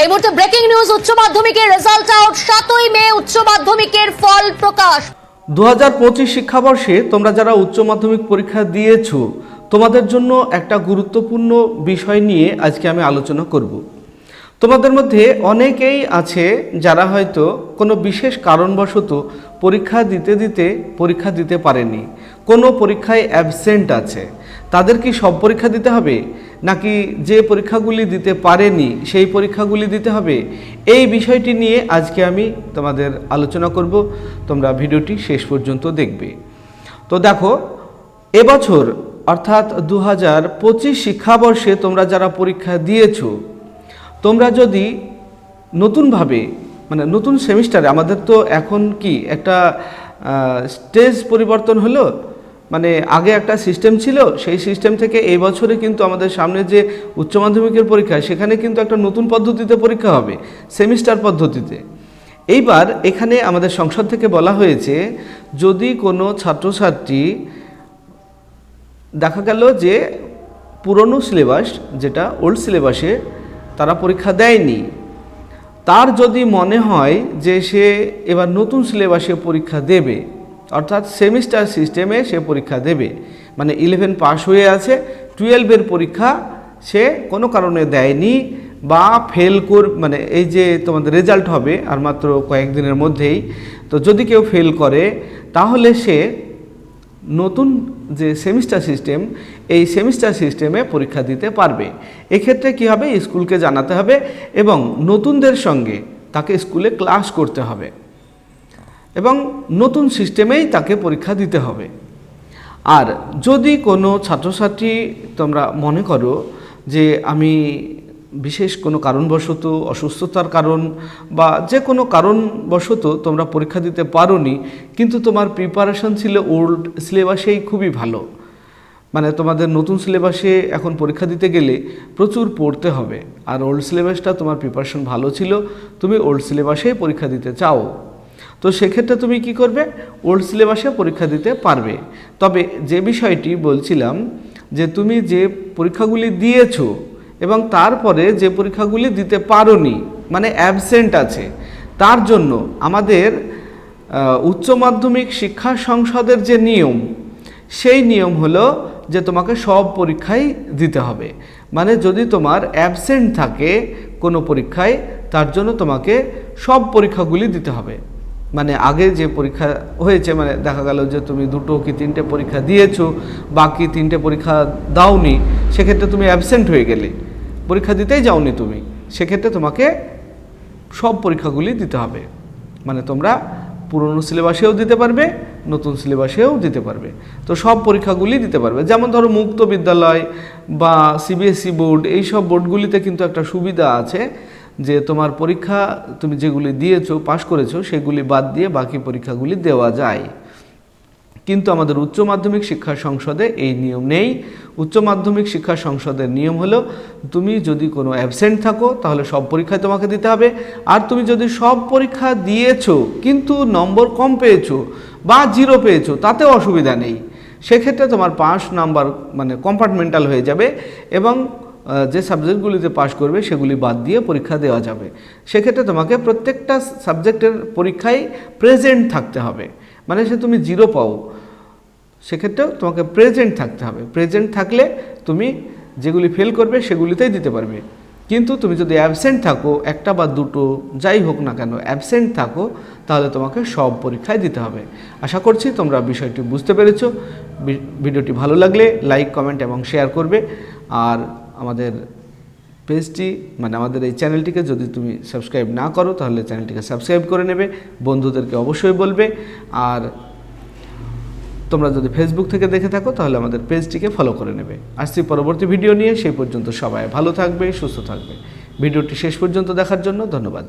এই মুহূর্তে breaking news উচ্চ মাধ্যমিকের রেজাল্ট আউট সাতই মে উচ্চ মাধ্যমিকের ফল প্রকাশ। দু হাজার পঁচিশ শিক্ষাবর্ষে তোমরা যারা উচ্চ মাধ্যমিক পরীক্ষা দিয়েছ, তোমাদের জন্য একটা গুরুত্বপূর্ণ বিষয় নিয়ে আজকে আমি আলোচনা করব। তোমাদের মধ্যে অনেকেই আছে যারা হয়তো কোনো বিশেষ কারণবশত পরীক্ষা দিতে দিতে পরীক্ষা দিতে পারেনি, কোনো পরীক্ষায় অ্যাবসেন্ট আছে। তাদের কি সব পরীক্ষা দিতে হবে? নাকি যে পরীক্ষাগুলি দিতে পারেনি, সেই পরীক্ষাগুলি দিতে হবে? এই বিষয়টি নিয়ে আজকে আমি তোমাদের আলোচনা করব। তোমরা ভিডিওটি শেষ পর্যন্ত দেখবে। তো দেখো, এবছর, অর্থাৎ দু হাজার পঁচিশ শিক্ষাবর্ষে তোমরা যারা পরীক্ষা দিয়েছ, তোমরা যদি নতুনভাবে মানে নতুন সেমিস্টারে, আমাদের তো এখন কি একটা স্টেজ পরিবর্তন হলো? মানে আগে একটা সিস্টেম ছিল, সেই সিস্টেম থেকে এই বছরে কিন্তু আমাদের সামনে যে উচ্চ মাধ্যমিকের পরীক্ষা, সেখানে কিন্তু একটা নতুন পদ্ধতিতে পরীক্ষা হবে সেমিস্টার পদ্ধতিতে। এইবার এখানে আমাদের সংসদ থেকে বলা হয়েছে, যদি কোনো ছাত্রছাত্রী দেখা গেল যে পুরনো সিলেবাস যেটা ওল্ড সিলেবাসে তারা পরীক্ষা দেয়নি, তার যদি মনে হয় যে সে এবার নতুন সিলেবাসে পরীক্ষা দেবে অর্থাৎ সেমিস্টার সিস্টেমে সে পরীক্ষা দেবে। মানে ইলেভেন পাস হয়ে আছে টুয়েলভের পরীক্ষা সে কোনো কারণে দেয়নি বা ফেল কর মানে এই যে তোমাদের রেজাল্ট হবে আর মাত্র কয়েকদিনের মধ্যেই, তো যদি কেউ ফেল করে, তাহলে সে নতুন যে সেমিস্টার সিস্টেম, এই সেমিস্টার সিস্টেমে পরীক্ষা দিতে পারবে। এক্ষেত্রে কী হবে? স্কুলকে জানাতে হবে এবং নতুনদের সঙ্গে তাকে স্কুলে ক্লাস করতে হবে। এবং নতুন সিস্টেমেই তাকে পরীক্ষা দিতে হবে। আর যদি কোনো ছাত্রছাত্রী তোমরা মনে করো যে আমি বিশেষ কোনো কারণবশত অসুস্থতার কারণ বা যে কোনো কারণবশত তোমরা পরীক্ষা দিতে পারোনি, কিন্তু তোমার প্রিপারেশন ছিল ওল্ড সিলেবাসেই খুবই ভালো। মানে তোমাদের নতুন সিলেবাসে এখন পরীক্ষা দিতে গেলে প্রচুর পড়তে হবে। আর ওল্ড সিলেবাসটা তোমার প্রিপারেশন ভালো ছিল, তুমি ওল্ড সিলেবাসেই পরীক্ষা দিতে চাও। তো সেক্ষেত্রে তুমি কি করবে? ওল্ড সিলেবাসে পরীক্ষা দিতে পারবে। তবে যে বিষয়টি বলছিলাম যে তুমি যে পরীক্ষাগুলি দিয়েছ এবং তারপরে যে পরীক্ষাগুলি দিতে পারোনি মানে অ্যাবসেন্ট আছে, তার জন্য আমাদের উচ্চ মাধ্যমিক শিক্ষা সংসদের যে নিয়ম, সেই নিয়ম হলো যে তোমাকে সব পরীক্ষাই দিতে হবে। মানে যদি তোমার অ্যাবসেন্ট থাকে কোনো পরীক্ষায়, তার জন্য তোমাকে সব পরীক্ষাগুলি দিতে হবে। মানে আগে যে পরীক্ষা হয়েছে মানে দেখা গেল যে তুমি দুটো কি তিনটে পরীক্ষা দিয়েছ, বাকি তিনটে পরীক্ষা দাওনি, সেক্ষেত্রে তুমি অ্যাবসেন্ট হয়ে গেলে। পরীক্ষা দিতেই যাওনি তুমি, সেক্ষেত্রে তোমাকে সব পরীক্ষাগুলি দিতে হবে। মানে তোমরা পুরনো সিলেবাসেও দিতে পারবে, নতুন সিলেবাসেও দিতে পারবে। তো সব পরীক্ষাগুলি দিতে পারবে। যেমন ধরো মুক্ত বিদ্যালয় বা সিবিএসই বোর্ড এই সব বোর্ডগুলিতে কিন্তু একটা সুবিধা আছে যে তোমার পরীক্ষা তুমি যেগুলি দিয়েছ, পাশ করেছ, সেগুলি বাদ দিয়ে বাকি পরীক্ষাগুলি দেওয়া যায়। কিন্তু আমাদের উচ্চ মাধ্যমিক শিক্ষা সংসদে এই নিয়ম নেই। উচ্চ মাধ্যমিক শিক্ষা সংসদের নিয়ম হলো, তুমি যদি কোনো অ্যাবসেন্ট থাকো, তাহলে সব পরীক্ষায় তোমাকে দিতে হবে। আর তুমি যদি সব পরীক্ষা দিয়েছ, কিন্তু নম্বর কম পেয়েছ বা জিরো পেয়েছ, তাতেও অসুবিধা নেই। সেক্ষেত্রে তোমার পাঁচ নাম্বার মানে কম্পার্টমেন্টাল হয়ে যাবে এবং যে সাবজেক্টগুলিতে পাশ করবে, সেগুলি বাদ দিয়ে পরীক্ষা দেওয়া যাবে। সেক্ষেত্রে তোমাকে প্রত্যেকটা সাবজেক্টের পরীক্ষায় প্রেজেন্ট থাকতে হবে। মানে সে তুমি জিরো পাও। সেক্ষেত্রেও তোমাকে প্রেজেন্ট থাকতে হবে। প্রেজেন্ট থাকলে তুমি যেগুলি ফেল করবে, সেগুলিতেই দিতে পারবে। কিন্তু তুমি যদি অ্যাবসেন্ট থাকো, একটা বা দুটো, যাই হোক না কেন অ্যাবসেন্ট থাকো, তাহলে তোমাকে সব পরীক্ষায় দিতে হবে। আশা করছি তোমরা বিষয়টি বুঝতে পেরেছ। ভিডিওটি ভালো লাগলে লাইক কমেন্ট এবং শেয়ার করবে। আর আমাদের পেজটি মানে আমাদের এই চ্যানেলটিকে যদি তুমি সাবস্ক্রাইব না করো, তাহলে চ্যানেলটিকে সাবস্ক্রাইব করে নেবে, বন্ধুদেরকে অবশ্যই বলবে। আর তোমরা যদি ফেসবুক থেকে দেখে থাকো, তাহলে আমাদের পেজটিকে ফলো করে নেবে। আসছি পরবর্তী ভিডিও নিয়ে, সেই পর্যন্ত সবাই ভালো থাকবে, সুস্থ থাকবে। ভিডিওটি শেষ পর্যন্ত দেখার জন্য ধন্যবাদ।